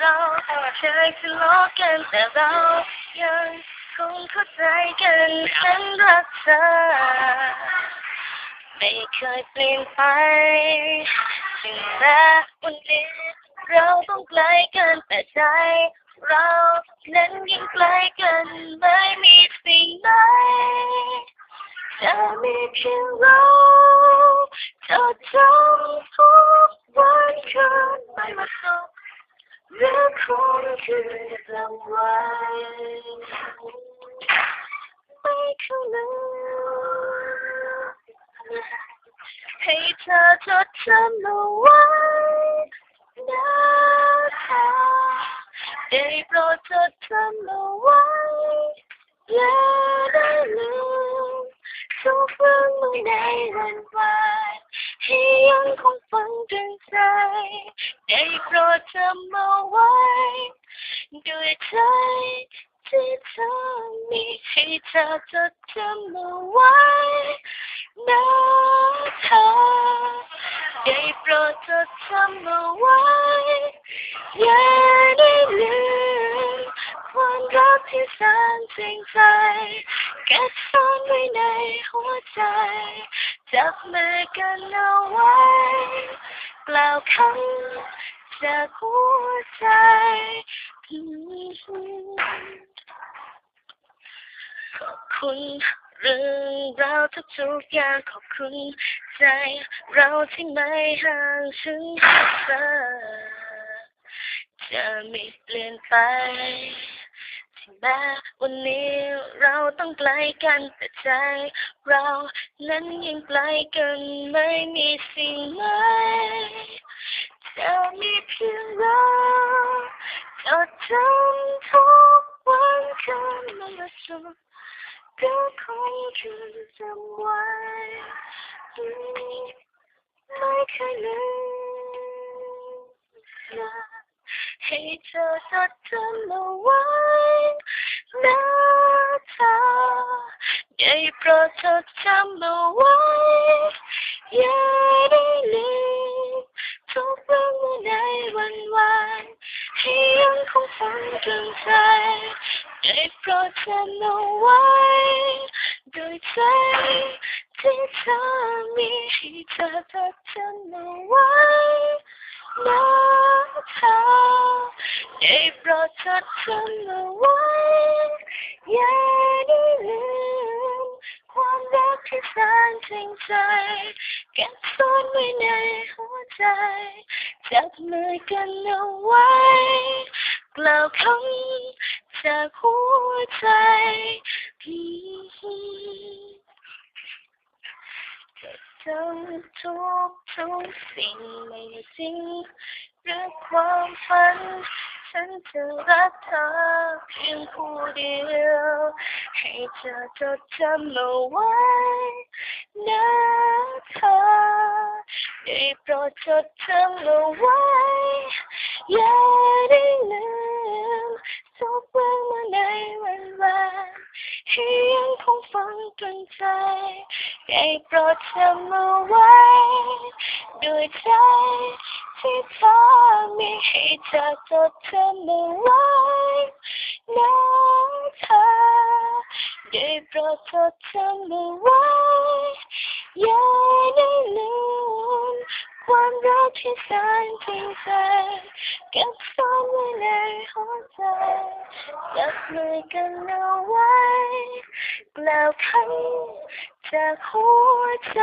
เราเคยทะเลาะกันแต่เรายังคงเข้าใจกันฉันรักเธอไม่เคยเปลี่ยนไปถึงแม้วันนี้เราต้องไกลกันแต่ใจเรานั้นยิ่งไกลกันไม่มีสิ่งใดจะมีเพียงเราเธอจำทุกวันคืนไม่ว่าสุข หรือคนคืนจำไว้ไม่เคยลืมให้เธอจดจำเอาไว้นะเธอได้โปรดจดจำเอาไว้และได้ลืมทุกเรื่องเมื่อในวันวานให้ยังคงฝังดึงใจ ได้โปรดจำเอาไว้ ด้วยใจที่เธอมีให้เธอจดจำเอาไว้นะเธอได้โปรดจดจำเอาไว้ อย่าได้ลืมความรักที่แสนจริงใจเก็บซ่อนไว้ในหัวใจ จับมือกันเอาไว้ กล่าวคำจากหัวใจขอบคุณเรื่องราวทุกๆอย่างขอบคุณใจเราที่ไม่ห่างฉันเธอจะไม่เปลี่ยนไป แม้วันนี้เราต้องไกลกันแต่ใจ เรานั้นยังไกลกันไม่มีสิ่งไหนจะมีเพียงเราจดจำทุกวันคืนม่ว่าสุขก็คงจะจำไว้ไม่เคยลืมนะ ให้เธอจดจำเอาไว้นะเธอได้โปรดจดจำเอาไว้อย่าได้ลืมทุกเรื่องเมื่อในวันวานให้ยังคงฝังตรึงใจได้โปรดจำเอาไว้ด้วยใจที่เธอมีให้เธอจดจำเอาไว้ นะเธอได้โปรดจดจำเอาไว้อย่าได้ลืมความรักที่แสนจริงใจเก็บซ่อนไว้ในหัวใจจับมือกันเอาไว้กล่าวคำจากหัวใจ จะจำทุกทุกสิ่งไม่จริงหรือความฝัน ฉันจะรักเธอเพียงผู้เดียว ให้เธอจดจำเอาไว้นะเธอได้โปรดจดจำเอาไว้ อย่าได้ลืมทุกเรื่องมาในวันวาน ให้ยังคงฝังตรึงใจ ได้โปรดจำเอาไว้ ด้วยใจที่เธอมีให้เธอจดจำเอาไว้นะเธอได้โปรดจดจำเอาไว้อย่าได้ลืมความรักที่แสนจริงใจเก็บซ่อนไว้ในหัวใจจับมือกันเอาไว้ กล่าวคำจากหัวใจ